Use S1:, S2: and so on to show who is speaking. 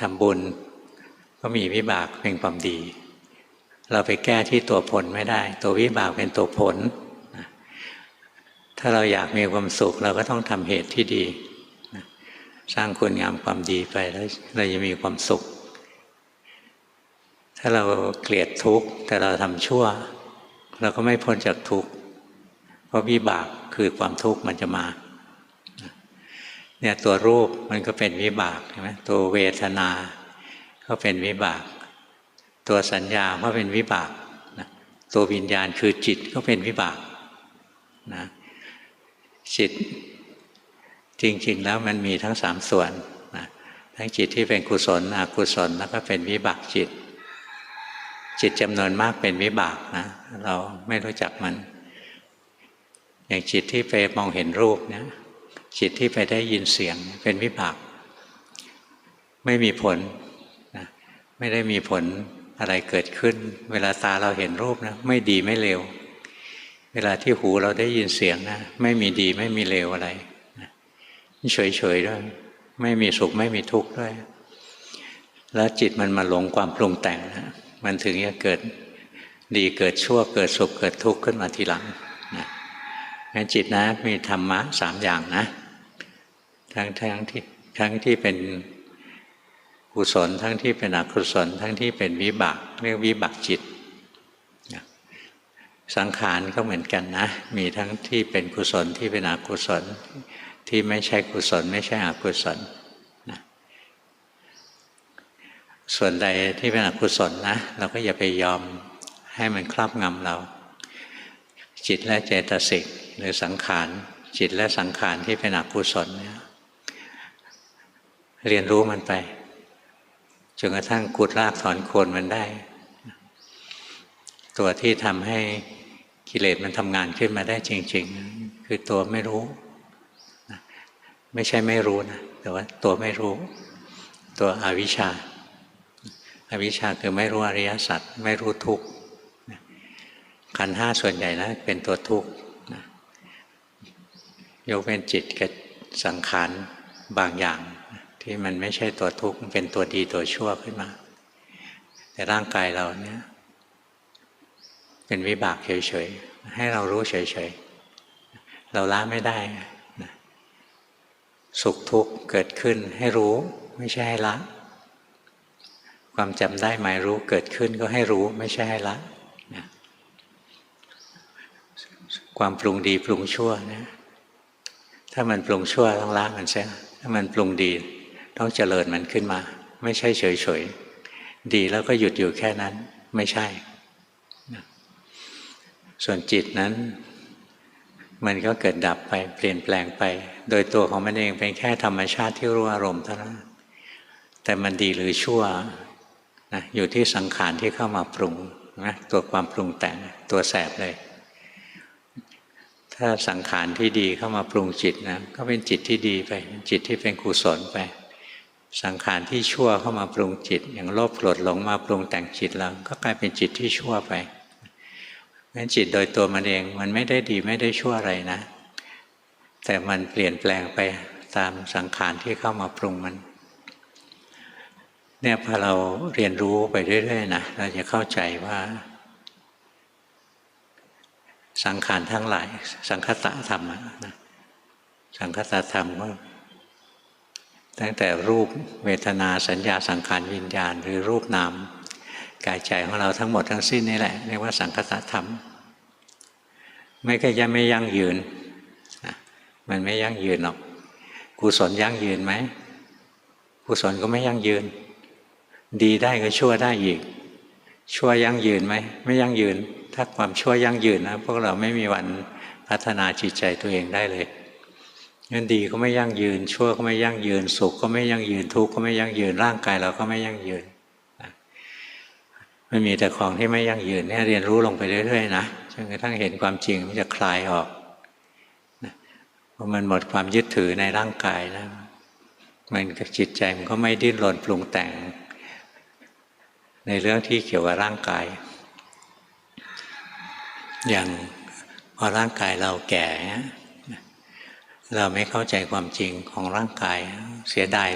S1: ทำบุญก็มีวิบากเป็นความดี เราไปแก้ที่ตัวผลไม่ได้ ตัววิบากเป็นตัวผล ถ้าเราอยากมีความสุขเราก็ต้องทำเหตุที่ดี สร้างคุณงามความดีไปแล้วเราจะมีความสุข ถ้าเราเกลียดทุกข์แต่เราทำชั่ว เราก็ไม่พ้นจากทุกข์เพราะวิบากคือความทุกข์มันจะมา เนี่ยตัวรูปมันก็เป็นวิบากใช่ไหมตัวเวทนาก็เป็นวิบาก ตัวสัญญาก็เป็นวิบากนะตัววิญญาณคือจิตก็เป็นวิบากนะจิตจริงๆแล้วมันมีทั้งสามส่วนนะทั้งจิตที่เป็นกุศลอกุศลแล้วก็เป็นวิบากจิต จิตจำนวนมากเป็นวิบากนะเราไม่รู้จักมัน อย่างจิตที่ไปมองเห็นรูปเนี่ย จิตที่ไปได้ยินเสียงเป็นวิบาก ไม่มีผลนะไม่ได้มีผลอะไรเกิดขึ้น เวลาตาเราเห็นรูปนะไม่ดีไม่เลวเวลาที่หูเราได้ยินเสียงนะ ไม่มีดีไม่มีเลวอะไรเฉยๆด้วย ไม่มีสุขไม่มีทุกข์ด้วย แล้วจิตมันมาหลงความปรุงแต่งนะมันถึงจะเกิดดีเกิดชั่วเกิดสุขเกิดทุกข์ขึ้นมาทีหลังนะงั้นจิตนะมีธรรมะสามอย่างนะ ทั้งทั้งที่ทั้งที่เป็นกุศลทั้งที่เป็นอกุศล ทั้งที่เป็นวิบากเรียกวิบากจิต สังขารก็เหมือนกันนะ มีทั้งที่เป็นกุศลที่เป็นอกุศล ที่ไม่ใช่กุศล ไม่ใช่อกุศลนะส่วนใดที่เป็นอกุศลนะเราก็อย่าไปยอมให้มันครอบงำเรา จิตและเจตสิกหรือสังขารจิตและสังขารที่เป็นอกุศลเนี่ย เรียนรู้มันไปจนกระทั่งกุดรากถอนโคนมันได้ ตัวที่ทำให้กิเลสมันทำงานขึ้นมาได้จริง ๆ คือตัวไม่รู้ ไม่ใช่ไม่รู้นะแต่ว่าตัวไม่รู้ ตัวอวิชชาอาวิชชาคือไม่รู้อริยสัจไม่รู้ทุกข์ขันห้าส่วนใหญ่นะเป็นตัวทุกข์ยกเป็นจิตกับสังขารบางอย่าง ที่มันไม่ใช่ตัวทุกข์เป็นตัวดีตัวชั่วขึ้นมา แต่ร่างกายเราเนี่ย เป็นวิบากเฉยๆ ให้เรารู้เฉยๆ เราละไม่ได้นะสุขทุกข์เกิดขึ้นให้รู้ไม่ใช่ให้ละ ความจำได้หมายรู้เกิดขึ้นก็ให้รู้ไม่ใช่ให้ละนะความปรุงดีปรุงชั่วนะถ้ามันปรุงชั่วต้องละมันเสียถ้ามันปรุงดี ต้องเจริญมันขึ้นมา ไม่ใช่เฉยๆ ดีแล้วก็หยุดอยู่แค่นั้นไม่ใช่ ส่วนจิตนั้น มันก็เกิดดับไปเปลี่ยนแปลงไป โดยตัวของมันเองเป็นแค่ธรรมชาติที่รู้อารมณ์เท่านั้น แต่มันดีหรือชั่วนะอยู่ที่สังขารที่เข้ามาปรุงนะตัวความปรุงแต่งตัวแสบเลย ถ้าสังขารที่ดีเข้ามาปรุงจิตนะก็เป็นจิตที่ดีไป จิตที่เป็นกุศลไป สังขารที่ชั่วเข้ามาปรุงจิต อย่างโลภโกรธหลงมาปรุงแต่งจิตเราก็กลายเป็นจิตที่ชั่วไปงั้นจิตโดยตัวมันเองมันไม่ได้ดีไม่ได้ชั่วอะไรนะ แต่มันเปลี่ยนแปลงไปตามสังขารที่เข้ามาปรุงมัน เนี่ยพอเราเรียนรู้ไปเรื่อยๆนะเราจะเข้าใจว่า สังขารทั้งหลาย สังคตะธรรมนะสังคตะธรรมก็ ตั้งแต่รูปเวทนาสัญญาสังขารวิญญาณ หรือรูปนามกายใจของเราทั้งหมดทั้งสิ้นนี่แหละเรียกว่าสังคตธรรม ไม่ก็ยังไม่ยั่งยืน มันไม่ยั่งยืนหรอกกุศลยั่งยืนไหมกุศลก็ไม่ยั่งยืน ดีได้ก็ชั่วได้อีก ชั่วยั่งยืนไหมไม่ยั่งยืน ถ้าความชั่วยั่งยืนนะพวกเราไม่มีวันพัฒนาจิตใจตัวเองได้เลย งั้นดีก็ไม่ยั่งยืน ชั่วก็ไม่ยั่งยืน สุขก็ไม่ยั่งยืน ทุกข์ก็ไม่ยั่งยืน ร่างกายเราก็ไม่ยั่งยืนมันมีแต่ของที่ไม่ยั่งยืนเนี่ยเรียนรู้ลงไปเรื่อยๆนะจนกระทั่งเห็นความจริงมันจะคลายออกพอมันหมดความยึดถือในร่างกายแล้วมันกับจิตใจมันก็ไม่ดิ้นรนปรุงแต่ง ในเรื่องที่เกี่ยวกับร่างกาย อย่างพอร่างกายเราแก่ เราไม่เข้าใจความจริงของร่างกายเสียดาย